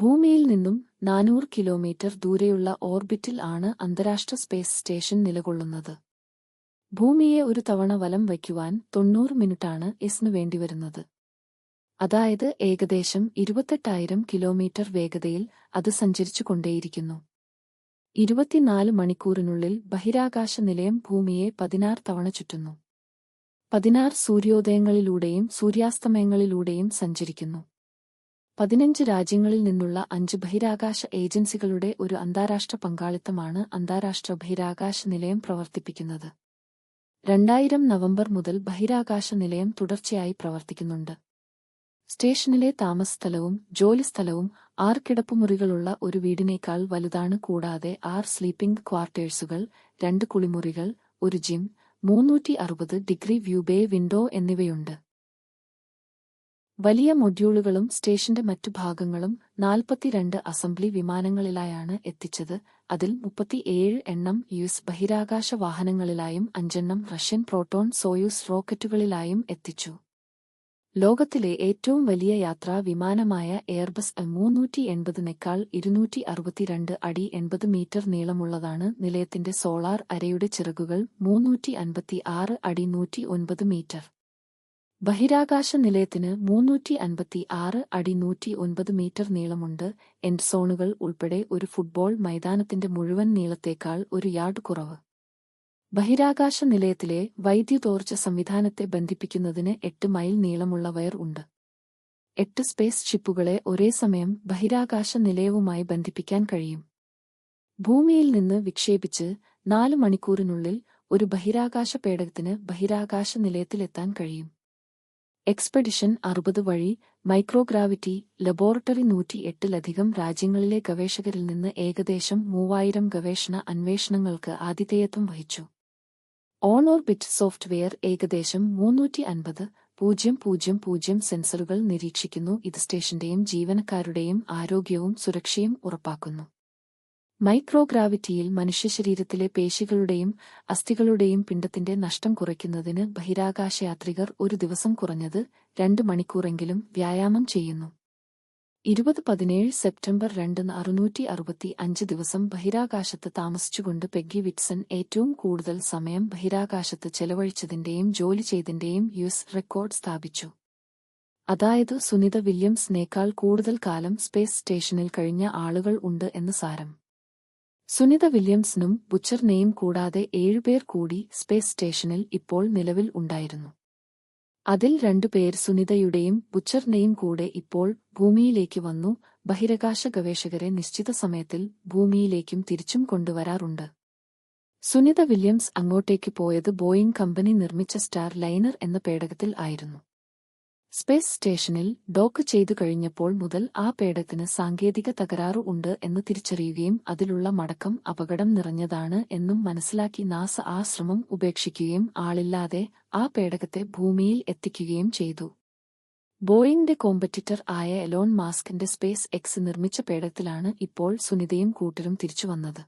ഭൂമിയിൽ നിന്നും നാനൂറ് കിലോമീറ്റർ ദൂരെയുള്ള ഓർബിറ്റിൽ ആണ് അന്താരാഷ്ട്ര സ്പേസ് സ്റ്റേഷൻ നിലകൊള്ളുന്നത്. ഭൂമിയെ ഒരു തവണ വലം വയ്ക്കുവാൻ തൊണ്ണൂറ് മിനിറ്റാണ് എസിനു വേണ്ടിവരുന്നത്. അതായത് ഏകദേശം ഇരുപത്തെട്ടായിരം കിലോമീറ്റർ വേഗതയിൽ അത് സഞ്ചരിച്ചുകൊണ്ടേയിരിക്കുന്നു. ഇരുപത്തിനാല് മണിക്കൂറിനുള്ളിൽ ബഹിരാകാശ നിലയം ഭൂമിയെ പതിനാറ് തവണ ചുറ്റുന്നു. പതിനാറ് സൂര്യോദയങ്ങളിലൂടെയും സൂര്യാസ്തമയങ്ങളിലൂടെയും സഞ്ചരിക്കുന്നു. പതിനഞ്ച് രാജ്യങ്ങളിൽ നിന്നുള്ള അഞ്ച് ബഹിരാകാശ ഏജൻസികളുടെ ഒരു അന്താരാഷ്ട്ര പങ്കാളിത്തമാണ് അന്താരാഷ്ട്ര ബഹിരാകാശ നിലയം പ്രവർത്തിപ്പിക്കുന്നത്. രണ്ടായിരം നവംബർ മുതൽ ബഹിരാകാശ നിലയം തുടർച്ചയായി പ്രവർത്തിക്കുന്നുണ്ട്. സ്റ്റേഷനിലെ താമസസ്ഥലവും ജോലിസ്ഥലവും ആറ് കിടപ്പുമുറികളുള്ള ഒരു വീടിനേക്കാൾ വലുതാണ് കൂടാതെ ആർ സ്ലീപ്പിംഗ് ക്വാർട്ടേഴ്സുകൾ രണ്ട് കുളിമുറികൾ ഒരു ജിം മൂന്നൂറ്റി അറുപത് ഡിഗ്രി വ്യൂ ബേ വിൻഡോ എന്നിവയുണ്ട്. വലിയ മൊഡ്യൂളുകളും സ്റ്റേഷന്റെ മറ്റു ഭാഗങ്ങളും നാൽപ്പത്തിരണ്ട് അസംബ്ലി വിമാനങ്ങളിലായാണ് എത്തിച്ചത്. അതിൽ മുപ്പത്തിയേഴ് എണ്ണം യുഎസ് ബഹിരാകാശ വാഹനങ്ങളിലായും അഞ്ചെണ്ണം റഷ്യൻ പ്രോട്ടോൺ സോയൂസ് റോക്കറ്റുകളിലായും എത്തിച്ചു. ലോകത്തിലെ ഏറ്റവും വലിയ യാത്രാ വിമാനമായ എയർബസ് മൂന്നൂറ്റി എൺപതിനേക്കാൾ ഇരുന്നൂറ്റി അറുപത്തിരണ്ട് അടി എൺപത് മീറ്റർ നീളമുള്ളതാണ്. നിലയത്തിന്റെ സോളാർ അരയുടെ ചിറകുകൾ മൂന്നൂറ്റി അൻപത്തി ആറ് അടി നൂറ്റി ഒൻപത് മീറ്റർ. ബഹിരാകാശ നിലയത്തിന് മൂന്നൂറ്റി അൻപത്തി ആറ് അടി നൂറ്റി ഒൻപത് മീറ്റർ നീളമുണ്ട്. എൻഡ് സോണുകൾ ഉൾപ്പെടെ ഒരു ഫുട്ബോൾ മൈതാനത്തിന്റെ മുഴുവൻ നീളത്തേക്കാൾ ഒരു യാർഡ് കുറവ്. ബഹിരാകാശ നിലയത്തിലെ വൈദ്യുതോർജ സംവിധാനത്തെ ബന്ധിപ്പിക്കുന്നതിന് എട്ട് മൈൽ നീളമുള്ള വയർ ഉണ്ട്. എട്ട് സ്പേസ് ഷിപ്പുകളെ ഒരേ സമയം ബഹിരാകാശ നിലയവുമായി ബന്ധിപ്പിക്കാൻ കഴിയും. ഭൂമിയിൽ നിന്ന് വിക്ഷേപിച്ച് നാല് മണിക്കൂറിനുള്ളിൽ ഒരു ബഹിരാകാശ പേടകത്തിന് ബഹിരാകാശ നിലയത്തിലെത്താൻ കഴിയും. എക്സ്പെഡിഷൻ അറുപത് വഴി മൈക്രോഗ്രാവിറ്റി ലബോറട്ടറി നൂറ്റി എട്ടിലധികം രാജ്യങ്ങളിലെ ഗവേഷകരിൽ നിന്ന് ഏകദേശം മൂവായിരം ഗവേഷണ അന്വേഷണങ്ങൾക്ക് ആതിഥേയത്വം വഹിച്ചു. ഓൺ ഓർബിറ്റ് സോഫ്റ്റ്വെയർ ഏകദേശം മൂന്നൂറ്റി അൻപത് പൂജ്യം പൂജ്യം പൂജ്യം സെൻസറുകൾ നിരീക്ഷിക്കുന്നു. ഇത് സ്റ്റേഷന്റെയും ജീവനക്കാരുടെയും ആരോഗ്യവും സുരക്ഷയും ഉറപ്പാക്കുന്നു. മൈക്രോഗ്രാവിറ്റിയിൽ മനുഷ്യശരീരത്തിലെ പേശികളുടെയും അസ്ഥികളുടെയും പിണ്ടത്തിന്റെ നഷ്ടം കുറയ്ക്കുന്നതിന് ബഹിരാകാശയാത്രികർ ഒരു ദിവസം കുറഞ്ഞത് രണ്ട് മണിക്കൂറെങ്കിലും വ്യായാമം ചെയ്യുന്നു. ഇരുപത് പതിനേഴ് സെപ്റ്റംബർ രണ്ടിന് അറുന്നൂറ്റി അറുപത്തി അഞ്ച് ദിവസം ബഹിരാകാശത്ത് താമസിച്ചുകൊണ്ട് പെഗ്ഗി വിറ്റ്സൺ ഏറ്റവും കൂടുതൽ സമയം ബഹിരാകാശത്ത് ചെലവഴിച്ചതിന്റെയും ജോലി ചെയ്തിന്റെയും യുഎസ് റെക്കോർഡ് സ്ഥാപിച്ചു. അതായത് സുനിത വില്യംസിനേക്കാൾ കൂടുതൽ കാലം സ്പേസ് സ്റ്റേഷനിൽ കഴിഞ്ഞ ആളുകൾ ഉണ്ട് എന്ന് സാരം. സുനിത വില്യംസിനും ബുച്ചറിനെയും കൂടാതെ ഏഴുപേർ കൂടി സ്പേസ് സ്റ്റേഷനിൽ ഇപ്പോൾ നിലവിൽ ഉണ്ടായിരുന്നു. അതിൽ രണ്ടുപേർ സുനിതയുടെയും ബുച്ചറിനെയും കൂടെ ഇപ്പോൾ ഭൂമിയിലേക്ക് വന്നു ബഹിരാകാശ ഗവേഷകരെ നിശ്ചിത സമയത്തിൽ ഭൂമിയിലേക്കും തിരിച്ചും കൊണ്ടുവരാറുണ്ട്. സുനിത വില്യംസ് അങ്ങോട്ടേക്ക് പോയത് ബോയിംഗ് കമ്പനി നിർമ്മിച്ച സ്റ്റാർ ലൈനർ എന്ന പേടകത്തിൽ ആയിരുന്നു. സ്പേസ് സ്റ്റേഷനിൽ ഡോക്ക് ചെയ്തു കഴിഞ്ഞപ്പോൾ മുതൽ ആ പേടത്തിന് സാങ്കേതിക തകരാറു ഉണ്ട് എന്ന് തിരിച്ചറിയുകയും അതിലുള്ള മടക്കം അപകടം നിറഞ്ഞതാണ് എന്നും മനസ്സിലാക്കി നാസ ആ ശ്രമം ഉപേക്ഷിക്കുകയും ആളില്ലാതെ ആ പേടകത്തെ ഭൂമിയിൽ എത്തിക്കുകയും ചെയ്തു. ബോയിങ്ങിന്റെ കോമ്പറ്റിറ്റർ ആയ എലോൺ മാസ്കിന്റെ സ്പേസ് എക്സ് നിർമ്മിച്ച പേടത്തിലാണ് ഇപ്പോൾ സുനിതയും കൂട്ടരും തിരിച്ചുവന്നത്